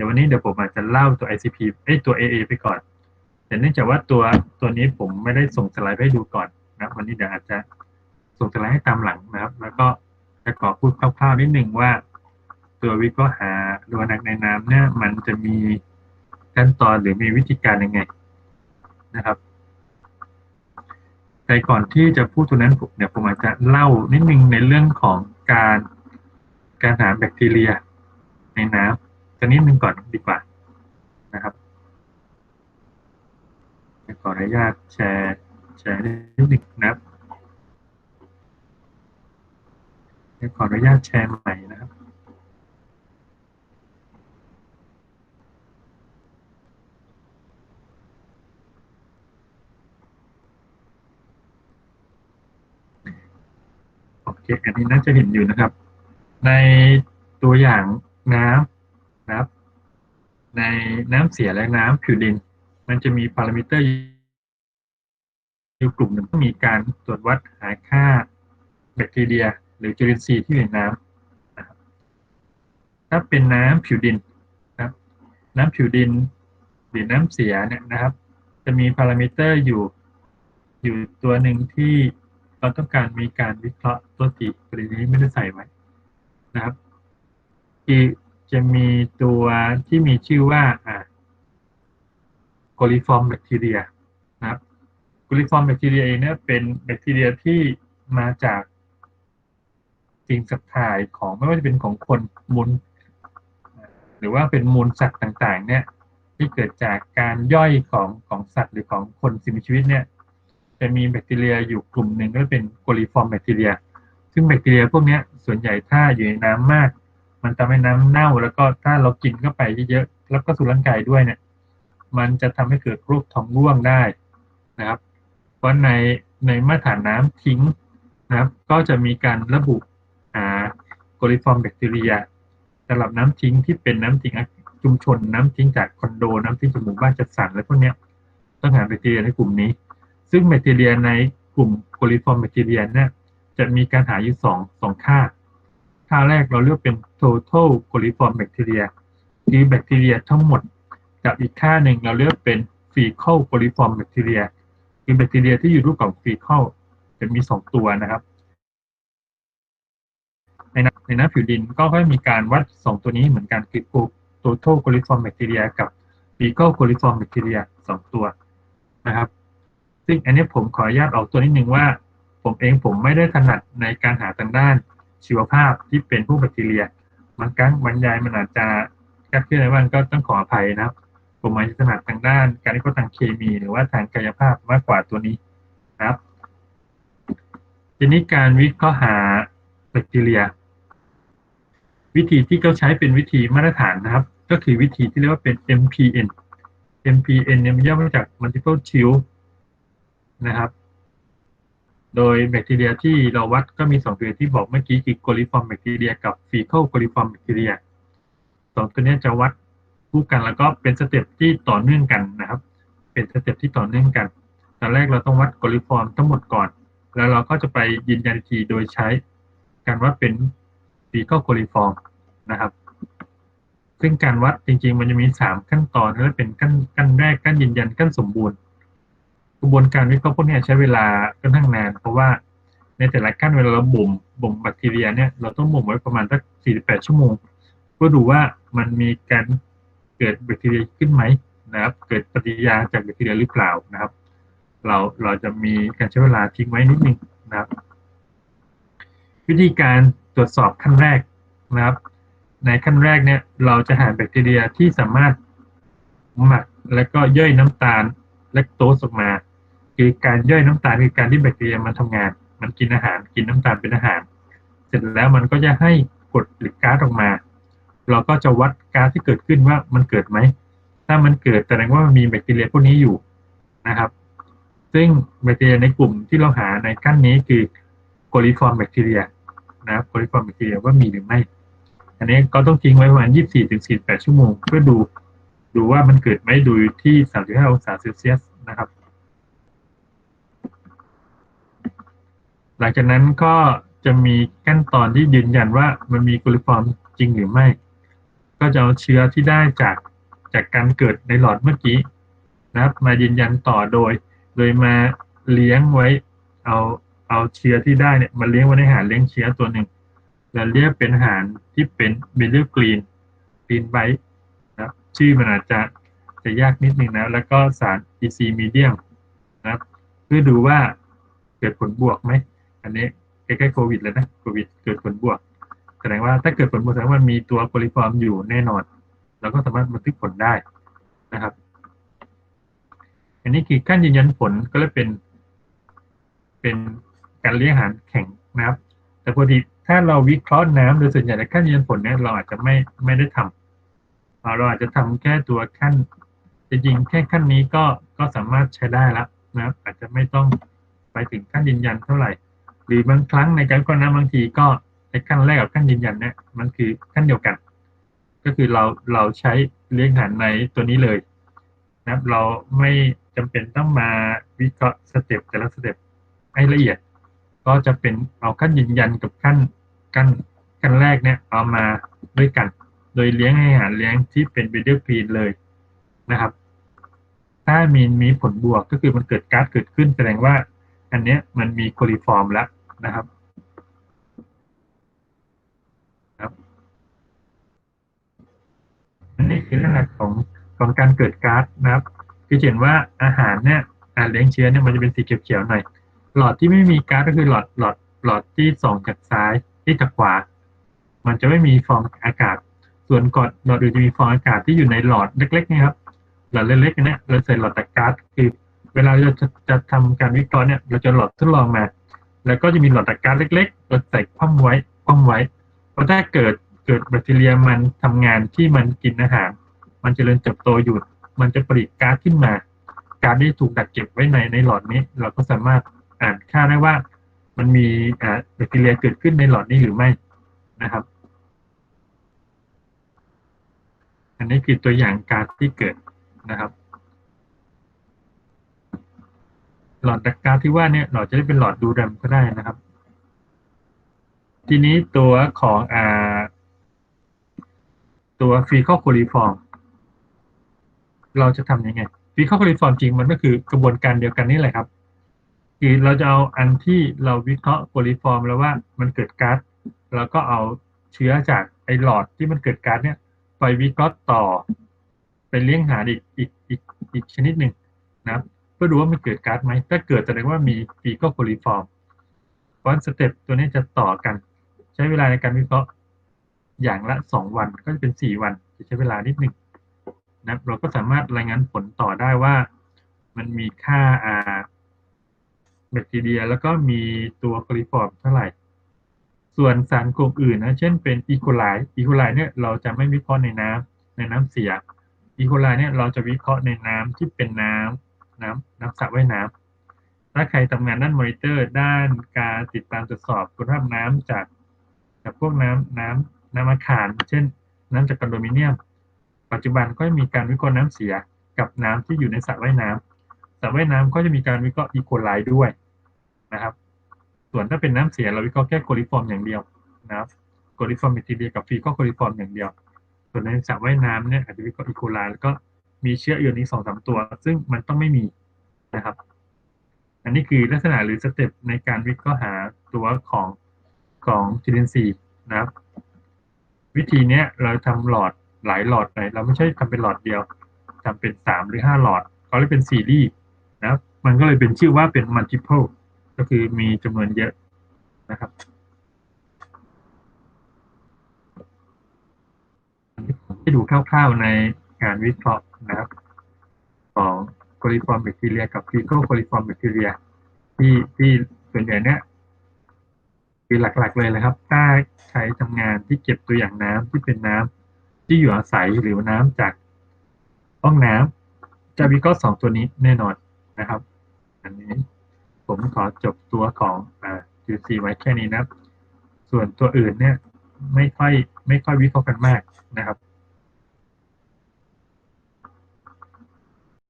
ดี๋ยววันนี้เดี๋ยวผมอาจจะเล่าตัว ICP เอ้ยตัว AA ไปก่อน แต่เนื่องจากว่าตัวตัวนี้ผมไม่ได้ส่งสไลด์ไปให้ดูก่อนนะวันนี้เดี๋ยวอาจจะส่งสไลด์ให้ตามหลังนะครับ แล้วก็จะขอพูดคร่าวๆนิดหนึ่งว่า ตัววิเคราะห์หาโลนักในน้ำเนี่ยมันจะมีขั้นตอนหรือมีวิธีการยังไงนะครับแต่ก่อนที่จะพูดตัวนั้นผมเนี่ยผมอาจจะเล่านิดนึงในเรื่องของการการหาแบคทีเรียในน้ำ ตัวนิดนึงก่อนดีกว่านะครับขออนุญาตแชร์แชร์นิดนึงนะครับขออนุญาตแชร์ใหม่นะครับโอเคอันนี้น่าจะเห็นอยู่นะครับ ในตัวอย่างน้ำ นะครับ ในน้ำเสียและน้ำผิวดิน มันจะมีพารามิเตอร์อยู่กลุ่มหนึ่งที่มีการตรวจวัดหาค่าแบคทีเรีย หรือจุลินทรีย์ที่อยู่ในน้ำนะครับถ้าเป็นน้ำผิวดินนะครับ น้ำผิวดินหรือน้ำเสียเนี่ยนะครับ จะมีพารามิเตอร์อยู่อยู่ตัวหนึ่งที่เราต้องการมีการวิเคราะห์ตัวตีประเด็นนี้ไม่ได้ใส่ไว้นะครับที่ จะมีตัวที่มีชื่อว่าอ่าโคลิฟอร์มแบคทีเรียนะครับโคลิฟอร์มแบคทีเรียเองเนี่ยเป็นแบคทีเรียที่มาจากสิ่งสับถ่ายของไม่ว่าจะเป็นของคนมูลหรือว่าเป็นมูลสัตว์ต่างๆ เนี่ยที่เกิดจากการย่อยของของสัตว์หรือของคนสิ่งมีชีวิตเนี่ยจะมีแบคทีเรียอยู่กลุ่มหนึ่งก็เป็นโคลิฟอร์มแบคทีเรีย ซึ่งแบคทีเรียพวกนี้ส่วนใหญ่ถ้าอยู่ในน้ำมาก มันทำให้น้ำเน่า แล้วก็ถ้าเรากินเข้าไปเยอะๆแล้วก็สู่ร่างกายด้วยเนี่ย มันจะทำให้เกิดโรคท้องร่วงได้นะครับ เพราะในในมาตรฐานน้ำทิ้งนะครับ ก็จะมีการระบุหาโคลิฟอร์มแบคทีเรียสำหรับน้ำทิ้งที่เป็นน้ำทิ้งชุมชนน้ำทิ้งจากคอนโดน้ำทิ้งจากหมู่บ้านจัดสรรอะไรพวกนี้ต้องหาแบคทีเรียในกลุ่มนี้ ซึ่งแบคทีเรียในกลุ่มโคลิฟอร์มแบคทีเรียเนี่ยจะมีการหาอยู่สองสองค่า ค่าแรกเราเรียกเป็น total coliform bacteria คือแบคทีเรียทั้งหมด กับอีกค่าหนึ่งเราเรียกเป็น fecal coliform bacteria คือแบคทีเรียที่อยู่รูปของ fecal จะมีสองตัวนะครับในน้ำในน้ำผิวดินก็ค่อยมีการวัดสองตัวนี้เหมือนกันคือ total coliform bacteria กับ fecal coliform bacteria สองตัวนะครับ ซึ่งอันนี้ผมขออนุญาตออกตัวนิดนึงว่า ผมเองผมไม่ได้ถนัดในการหาทางด้าน ชีวภาพที่เป็นพวกแบคทีเรียบางครั้งบรรยายมันอาจจะคลาดเคลื่อนอะไรบ้างก็ต้องขออภัยนะครับ ผมอาจจะถนัดทางด้าน การวิเคราะห์ทางเคมี หรือว่าทางกายภาพมากกว่าตัวนี้นะครับ ทีนี้การวิเคราะห์หาแบคทีเรีย วิธีที่เขาใช้เป็นวิธีมาตรฐานนะครับ ก็คือวิธีที่เรียกว่าเป็น MPN MPN เนี่ยมันย่อมาจาก multiple chill นะครับ โดยแบคทีเรียที่เราวัดก็มีสองตัวที่บอกเมื่อกี้คือโคลิฟอร์มแบคทีเรียกับฟีคลโคลิฟอร์มแบคทีเรียสองตัวนี้จะวัดคู่กันแล้วก็เป็นสเต็ปที่ต่อเนื่องกันนะครับ เป็นสเต็ปที่ต่อเนื่องกันตอนแรกเราต้องวัดโคลิฟอร์มทั้งหมดก่อน แล้วเราก็จะไปยืนยันทีโดยใช้การวัดเป็นฟีคลโคลิฟอร์มนะครับซึ่งการวัดจริงๆ มันจะมีสามขั้นตอนและเป็นขั้นขั้นแรกขั้นยืนยันขั้นสมบูรณ์ กระบวนการวิเคราะห์พวกนี้ใช้เวลาค่อนข้างนาน เพราะว่าในแต่ละขั้นเวลาเราบ่มบ่มแบคทีเรียเนี่ยเราต้องบ่มไว้ประมาณสัก 48 ชั่วโมง เพื่อดูว่ามันมีการเกิดแบคทีเรียขึ้นไหมนะครับ เกิดปฏิกิริยาจากแบคทีเรียหรือเปล่านะครับ เราเราจะมีการใช้เวลาทิ้งไว้นิดนึงนะครับ วิธีการตรวจสอบขั้นแรกนะครับ ในขั้นแรกเนี่ยเราจะหาแบคทีเรียที่สามารถหมักและก็ย่อยน้ำตาลแลคโตสออกมา คือการย่อยน้ำตาลคือการที่แบคทีเรียมันทำงาน มันกินอาหารกินน้ำตาลเป็นอาหาร เสร็จแล้วมันก็จะให้กรดหรือก๊าซออกมา เราก็จะวัดก๊าซที่เกิดขึ้นว่ามันเกิดไหม ถ้ามันเกิดแสดงว่ามันมีแบคทีเรียพวกนี้อยู่นะครับ ซึ่งแบคทีเรียในกลุ่มที่เราหาในขั้นนี้คือโคลิฟอร์มแบคทีเรียนะครับโคลิฟอร์มแบคทีเรียว่ามีหรือไม่ อันนี้ก็ต้องทิ้งไว้ประมาณ 24-48 ชั่วโมง เพื่อดูดูว่ามันเกิดไหมดูที่ 35 องศาเซลเซียสนะครับ หลังจากนั้นก็จะมีขั้นตอนที่ยืนยันว่ามันมีโคลิฟอร์มจริงหรือไม่ ก็จะเอาเชื้อที่ได้จากจากการเกิดในหลอดเมื่อกี้นะครับ มายืนยันต่อโดย โดยมาเลี้ยงไว้ เอาเอาเชื้อที่ได้เนี่ยมาเลี้ยงไว้ในอาหารเลี้ยงเชื้อตัวหนึ่งแล้วเรียกเป็นอาหารที่เป็นเบลล์กรีนกรีนไบต์นะครับชื่อมันอาจจะจะยากนิดนึงนะแล้วก็สาร EC medium นะครับ เพื่อดูว่าเกิดผลบวกไหม อันนี้ใกล้ๆโควิดเลยนะโควิดเกิดผลบวกแสดงว่าถ้าเกิดผลบวกแสดงว่ามีตัวโคลิฟอร์มอยู่แน่นอนเราก็สามารถบันทึกผลได้นะครับ อันนี้คือขั้นยืนยันผลก็เลยเป็น เป็นการเลี้ยงอาหารแข็งนะครับ แต่พอดีถ้าเราวิเคราะห์น้ำโดยส่วนใหญ่ในขั้นยืนยันผลเนี่ยเราอาจจะไม่ไม่ได้ทำเราอาจจะทำแค่ตัวขั้นจริงแค่ขั้นนี้ก็ก็สามารถใช้ได้แล้วนะอาจจะไม่ต้องไปถึงขั้นยืนยันเท่าไหร่ หรือบางครั้งในการวิเคราะห์น้ำบางทีก็ในขั้นแรกกับขั้นยืนยันเนี่ยมันคือขั้นเดียวกัน ก็คือเราเราใช้เลี้ยงหารในตัวนี้เลยนะครับเราไม่จำเป็นต้องมาวิเคราะห์สเต็ปแต่ละสเต็ปให้ละเอียด ก็จะเป็นเอาขั้นยืนยันกับขั้นขั้นขั้นแรกเนี่ยเอามาด้วยกัน โดยเลี้ยงให้หารเลี้ยงที่เป็นเบเดอร์กรีนเลยนะครับ ถ้ามีมีผลบวกก็คือมันเกิดก๊าซเกิดขึ้นแสดงว่าอันเนี้ยมันมีโคลิฟอร์มแล้ว นะครับครับอันนี้คือลักษณะของของการเกิดก๊าซนะครับคือเห็นว่าอาหารเนี่ยอาหารเลี้ยงเชื้อเนี่ยมันจะเป็นสีเขียวๆหน่อย หลอดที่ไม่มีก๊าซก็คือหลอดหลอดหลอดที่ส่องจากซ้ายที่จากขวา มันจะไม่มีฟองอากาศ ส่วนกอดหลอดอื่นจะมีฟองอากาศที่อยู่ในหลอดเล็กๆนี่ครับหลอดเล็กๆเนี่ยเราใส่หลอดตะก๊าซคือ เวลาเราจะจะทำการวิเคราะห์เนี่ย เราจะหลอดทดลองมา แล้วก็จะมีหลอดตะก๊าซเล็กๆเราใส่คว่ำไว้คว่ำไว้เพราะถ้าเกิดเกิดแบคทีเรียมันทำงานที่มันกินอาหาร มันจเจริญเติบโตอยู่ มันจะผลิตก๊าซขึ้นมา การที่ถูกดักเก็บไว้ในในหลอดนี้ เราก็สามารถอ่านค่าได้ว่า มันมีแบคทีเรียเกิดขึ้นในหลอดนี้หรือไม่นะครับ อันนี้คือตัวอย่างก๊าซที่เกิดนะครับ หลอดดักก๊าซที่ว่าเนี่ยหลอดจะได้เป็นหลอดดูดำก็ได้นะครับ ทีนี้ตัวของอ่าตัวฟีคอลโคลิฟอร์มเราจะทำยังไงฟีคอลโคลิฟอร์มจริงมันก็คือกระบวนการเดียวกันนี่แหละครับคือเราจะเอาอันที่เราวิเคราะห์โคลิฟอร์มแล้วว่ามันเกิดก๊าซเราก็เอาเชื้อจากไอหลอดที่มันเกิดก๊าซเนี่ย ไปวิเคราะห์ต่อไปเลี้ยงหาอีกอีกอีกอีกชนิดหนึ่งนะครับ พื่อดูว่ามันเกิดก๊าซไหม ถ้าเกิดแสดงว่ามีฟีก็โคลิฟอร์มเพราะสเต็ปตัวนี้จะต่อกัน ใช้เวลาในการวิเคราะห์อย่างละสองวันก็จะเป็นสี่วันจะใช้เวลานิดหนึ่งนะเราก็สามารถรายงานผลต่อได้ว่า มันมีค่าอาแบคทีเรีย แล้วก็มีตัวโคลิฟอร์มเท่าไหร่ ส่วนสารกลุ่มอื่นนะเช่นเป็นอีโคไลอีโคไลเนี่ยเราจะไม่วิเคราะห์ในน้ำในน้ำเสียอีโคไลเนี่ยเราจะวิเคราะห์ในน้ำที่เป็นน้ำ น้ำน้ำสระว่ายน้ำถ้าใครทำงานด้านมอนิเตอร์ ด้านการติดตามตรวจสอบคุณภาพน้ำจากจากพวกน้ำน้ำน้ำอาคาร เช่น น้ำจากคอนโดมิเนียม ปัจจุบันก็มีการวิเคราะห์น้ำเสียกับน้ำที่อยู่ในสระว่ายน้ำสระว่ายน้ำก็จะมีการวิเคราะห์อีโคไลด้วยนะครับ ส่วนถ้าเป็นน้ำเสียเราวิเคราะห์แค่โคลิฟอร์มอย่างเดียวนะครับโคลิฟอร์มแบคทีเรียกับฟีก็โคลิฟอร์มอย่างเดียว ส่วนในสระว่ายน้ำเนี่ยอาจจะวิเคราะห์อีโคไลแล้วก็ มีเชื้ออื่นอีกสองสามตัว ซึ่งมันต้องไม่มีนะครับ อันนี้คือลักษณะหรือสเต็ปในการวิเคราะห์หาตัวของของจุลินทรีย์นะครับ วิธีเนี้ยเราทำหลอดหลายหลอดไปเราไม่ใช่ทำเป็นหลอดเดียวทำเป็นสามหรือห้าหลอดเขาเรียกเป็นซีรีส์นะครับ มันก็เลยเป็นชื่อว่าเป็น multiple ก็คือมีจำนวนเยอะนะครับให้ดูคร่าวๆในการวิเคราะห์ นะครับของโคลิฟอร์มแบคทีเรียกับฟีโคโคลิฟอร์มแบคทีเรียที่ที่ส่วนใหญ่เนี่ยคือหลักๆเลยนะครับ ถ้าใช้ทำงานที่เก็บตัวอย่างน้ำที่เป็นน้ำที่อยู่อาศัยหรือน้ำจากห้องน้ำจะวิเคราะห์สองตัวนี้แน่นอนนะครับ อันนี้ผมขอจบตัวของอ่า QC ไว้แค่นี้นะส่วนตัวอื่นเนี่ยไม่ค่อยไม่ค่อยวิเคราะห์กันมากนะครับ